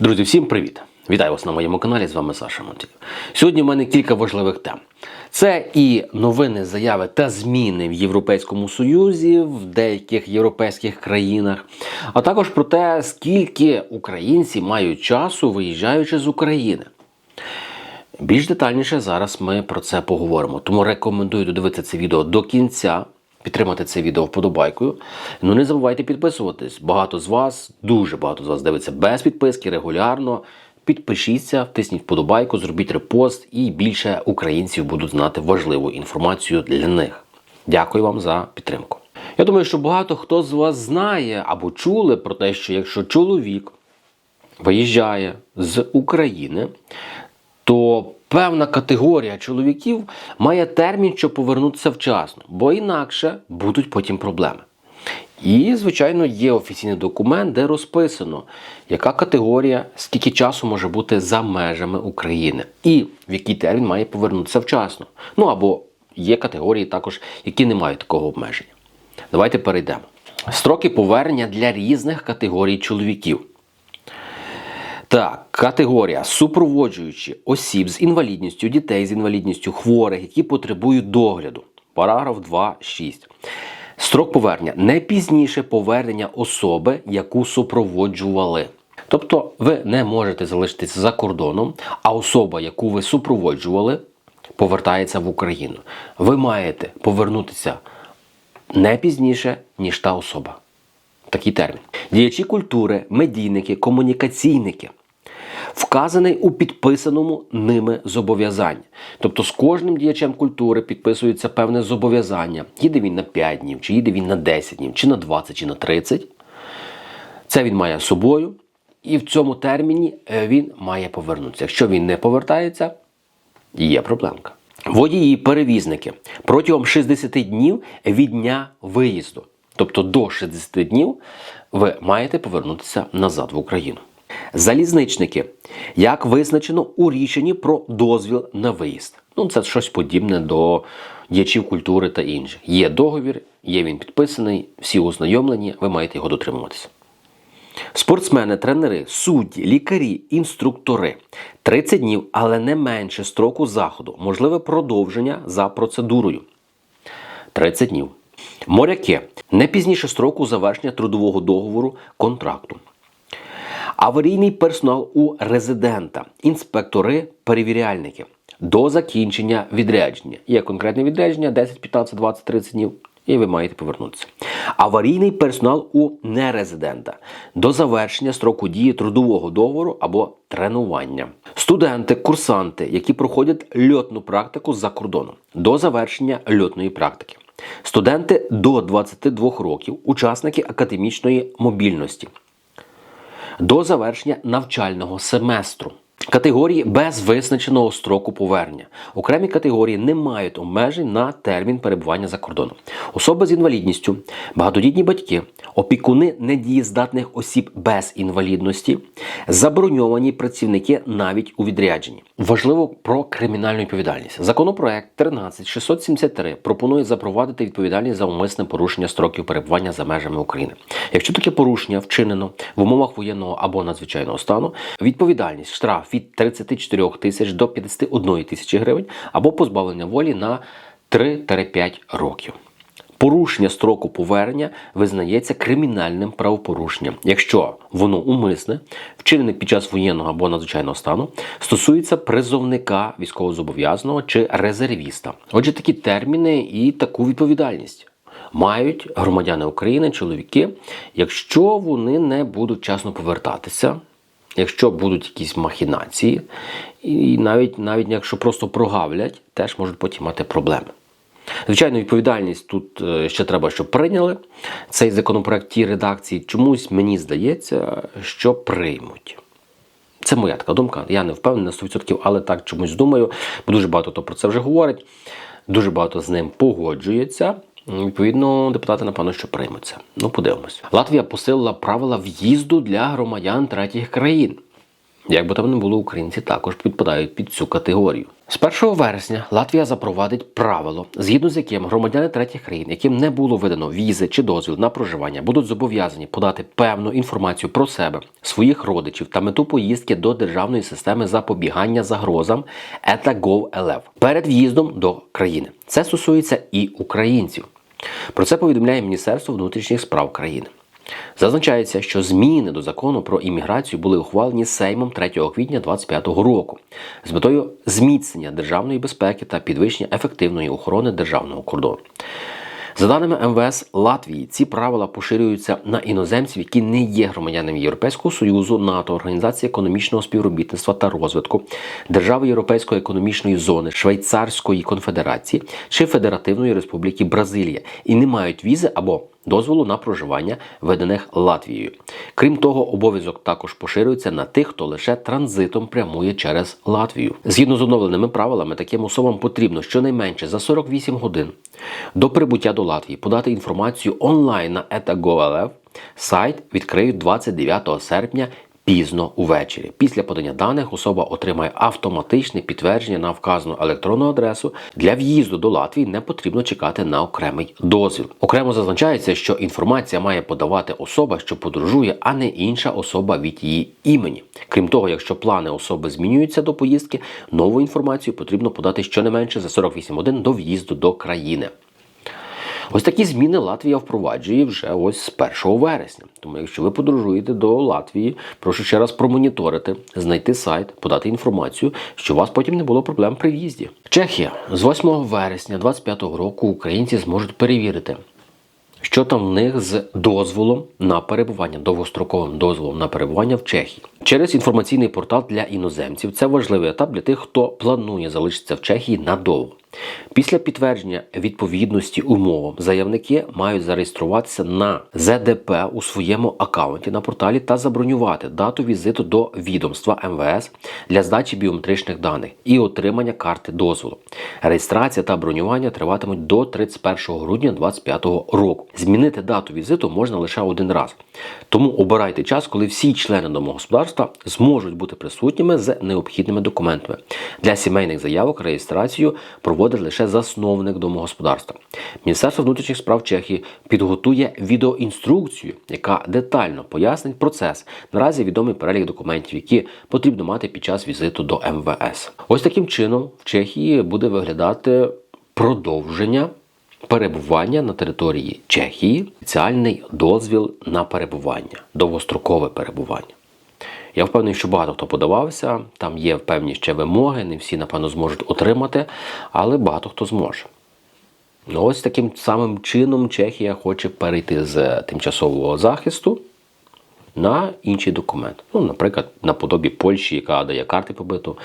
Друзі, всім привіт! Вітаю вас на моєму каналі. З вами Саша Монтів. Сьогодні в мене кілька важливих тем. Це і новини, заяви та зміни в Європейському Союзі, в деяких європейських країнах, а також про те, скільки українці мають часу, виїжджаючи з України. Більш детальніше зараз ми про це поговоримо. Тому рекомендую додивитися це відео до кінця, підтримати це відео вподобайкою. Ну не забувайте підписуватись. Багато з вас, дуже багато з вас дивиться без підписки регулярно. Підпишіться, втисніть вподобайку, зробіть репост, і більше українців будуть знати важливу інформацію для них. Дякую вам за підтримку. Я думаю, що багато хто з вас знає або чули про те, що якщо чоловік виїжджає з України, то певна категорія чоловіків має термін, щоб повернутися вчасно, бо інакше будуть потім проблеми. І, звичайно, є офіційний документ, де розписано, яка категорія, скільки часу може бути за межами України, і в який термін має повернутися вчасно. Ну або є категорії також, які не мають такого обмеження. Давайте перейдемо. Строки повернення для різних категорій чоловіків. Так, категорія супроводжуючи осіб з інвалідністю, дітей з інвалідністю, хворих, які потребують догляду. Параграф 2.6. Строк повернення не пізніше повернення особи, яку супроводжували. Тобто ви не можете залишитися за кордоном, а особа, яку ви супроводжували, повертається в Україну. Ви маєте повернутися не пізніше, ніж та особа. Такий термін. Діячі культури, медійники, комунікаційники. Вказаний у підписаному ними зобов'язанні. Тобто з кожним діячем культури підписується певне зобов'язання. Їде він на 5 днів, чи їде він на 10 днів, чи на 20, чи на 30. Це він має з собою, і в цьому терміні е, він має повернутися. Якщо він не повертається, є проблемка. Водії, перевізники протягом 60 днів від дня виїзду. Тобто до 60 днів ви маєте повернутися назад в Україну. Залізничники, як визначено у рішенні про дозвіл на виїзд. Ну, це щось подібне до діячів культури та інших. Є договір, є він підписаний, всі ознайомлені, ви маєте його дотримуватися. Спортсмени, тренери, судді, лікарі, інструктори 30 днів, але не менше строку заходу, можливе продовження за процедурою. 30 днів. Моряки не пізніше строку завершення трудового договору контракту. Аварійний персонал у резидента, інспектори, перевіряльники до закінчення відрядження. Є конкретне відрядження 10, 15, 20, 30 днів, і ви маєте повернутися. Аварійний персонал у нерезидента до завершення строку дії трудового договору або тренування. Студенти, курсанти, які проходять льотну практику за кордоном до завершення льотної практики. Студенти до 22 років, учасники академічної мобільності до завершення навчального семестру. Категорії без визначеного строку повернення. Окремі категорії не мають обмежень на термін перебування за кордоном. Особи з інвалідністю, багатодітні батьки, опікуни недієздатних осіб без інвалідності, заброньовані працівники навіть у відрядженні. Важливо про кримінальну відповідальність. Законопроект 13673 пропонує запровадити відповідальність за умисне порушення строків перебування за межами України. Якщо таке порушення вчинено в умовах воєнного або надзвичайного стану, відповідальність штраф від 34 тисяч до 51 тисячі гривень або позбавлення волі на 3-5 років. Порушення строку повернення визнається кримінальним правопорушенням, якщо воно умисне, вчинене під час воєнного або надзвичайного стану, стосується призовника військовозобов'язаного чи резервіста. Отже, такі терміни і таку відповідальність мають громадяни України, чоловіки, якщо вони не будуть часно повертатися. Якщо будуть якісь махінації, і навіть навіть якщо просто прогавлять, теж можуть потім мати проблеми. Звичайно, відповідальність тут е, ще треба, щоб прийняли цей законопроект тій редакції. Чомусь мені здається, що приймуть. Це моя така думка. Я не впевнений на 100%, але так чомусь думаю, бо дуже багато хто про це вже говорить, дуже багато з ним погоджується. Відповідно, депутати, напевно, що приймуться. Ну, подивимось. Латвія посилила правила в'їзду для громадян третіх країн. Як би там не було, українці також підпадають під цю категорію. З 1 вересня Латвія запровадить правило, згідно з яким громадяни третіх країн, яким не було видано візи чи дозвіл на проживання, будуть зобов'язані подати певну інформацію про себе, своїх родичів та мету поїздки до державної системи запобігання загрозам ETA.gov.lv перед в'їздом до країни. Це стосується і українців. Про це повідомляє Міністерство внутрішніх справ країни. Зазначається, що зміни до закону про імміграцію були ухвалені Сеймом 3 квітня 2025 року з метою зміцнення державної безпеки та підвищення ефективної охорони державного кордону. За даними МВС Латвії, ці правила поширюються на іноземців, які не є громадянами Європейського союзу, НАТО, Організації економічного співробітництва та розвитку, Держави Європейської економічної зони, Швейцарської конфедерації чи Федеративної Республіки Бразилія і не мають візи або дозволу на проживання, виданих Латвією. Крім того, обов'язок також поширюється на тих, хто лише транзитом прямує через Латвію. Згідно з оновленими правилами, таким особам потрібно щонайменше за 48 годин до прибуття до Латвії подати інформацію онлайн на ETA.gov.lv. Сайт відкриють 29 серпня пізно увечері. Після подання даних особа отримає автоматичне підтвердження на вказану електронну адресу. Для в'їзду до Латвії не потрібно чекати на окремий дозвіл. Окремо зазначається, що інформація має подавати особа, що подорожує, а не інша особа від її імені. Крім того, якщо плани особи змінюються до поїздки, нову інформацію потрібно подати щонайменше за 48 годин до в'їзду до країни. Ось такі зміни Латвія впроваджує вже ось з 1 вересня. Тому, якщо ви подорожуєте до Латвії, прошу ще раз промоніторити, знайти сайт, подати інформацію, що у вас потім не було проблем при в'їзді. Чехія з 8 вересня 2025 року українці зможуть перевірити. Що там в них з дозволом на перебування, довгостроковим дозволом на перебування в Чехії через інформаційний портал для іноземців. Це важливий етап для тих, хто планує залишитися в Чехії надовго. Після підтвердження відповідності умовам заявники мають зареєструватися на ЗДП у своєму аккаунті на порталі та забронювати дату візиту до відомства МВС для здачі біометричних даних і отримання карти дозволу. Реєстрація та бронювання триватимуть до 31 грудня 2025 року. Змінити дату візиту можна лише один раз. Тому обирайте час, коли всі члени домогосподарства зможуть бути присутніми з необхідними документами. Для сімейних заявок реєстрацію проводить лише засновник домогосподарства. Міністерство внутрішніх справ Чехії підготує відеоінструкцію, яка детально пояснить процес. Наразі відомий перелік документів, які потрібно мати під час візиту до МВС. Ось таким чином в Чехії буде виглядати продовження. Перебування на території Чехії спеціальний дозвіл на перебування, довгострокове перебування. Я впевнений, що багато хто подавався, там є певні ще вимоги, не всі, напевно, зможуть отримати, але багато хто зможе. Ну, Ось таким самим чином Чехія хоче перейти з тимчасового захисту на інший документ. Ну, наприклад, наподобі Польщі, яка дає карти побиту,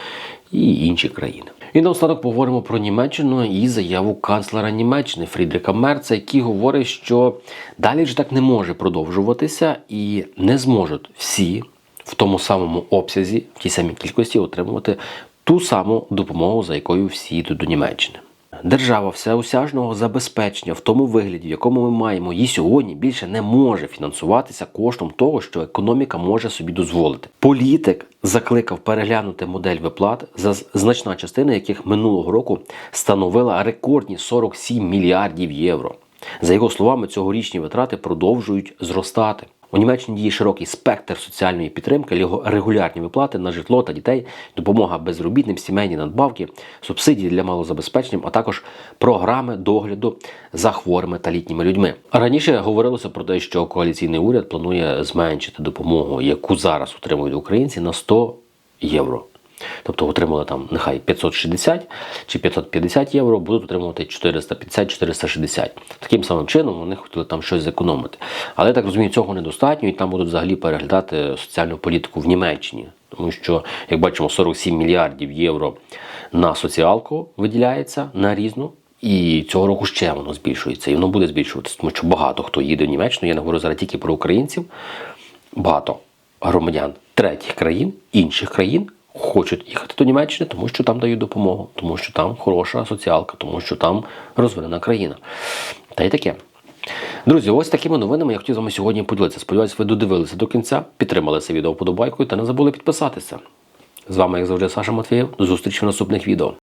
і інші країни. І наостанок поговоримо про Німеччину і заяву канцлера Німеччини Фрідріка Мерца, який говорить, що далі ж так не може продовжуватися і не зможуть всі в тому самому обсязі, в тій самій кількості отримувати ту саму допомогу, за якою всі йдуть до Німеччини. Держава всеосяжного забезпечення в тому вигляді, в якому ми маємо її сьогодні, більше не може фінансуватися коштом того, що економіка може собі дозволити. Політик закликав переглянути модель виплат, за значна частина яких минулого року становила рекордні 47 мільярдів євро. За його словами, цьогорічні витрати продовжують зростати. У Німеччині діє широкий спектр соціальної підтримки, регулярні виплати на житло та дітей, допомога безробітним, сімейні надбавки, субсидії для малозабезпеченим, а також програми догляду за хворими та літніми людьми. Раніше говорилося про те, що коаліційний уряд планує зменшити допомогу, яку зараз отримують українці, на 100 євро. Тобто отримали там нехай 560 чи 550 євро, будуть отримувати 450-460. Таким самим чином вони хотіли там щось зекономити. Але так розумію, цього недостатньо, і там будуть взагалі переглядати соціальну політику в Німеччині. Тому що, як бачимо, 47 мільярдів євро на соціалку виділяється на різну. І цього року ще воно збільшується. І воно буде збільшуватися, тому що багато хто їде в Німеччину. Я не говорю зараз тільки про українців, багато громадян третіх країн, інших країн хочуть їхати до Німеччини, тому що там дають допомогу, тому що там хороша соціалка, тому що там розвинена країна. Та й таке. Друзі, ось такими новинами я хотів з вами сьогодні поділитися. Сподіваюсь, ви додивилися до кінця, підтримали це відео вподобайкою та не забули підписатися. З вами, як завжди, Саша Матвієв. До зустрічі в наступних відео.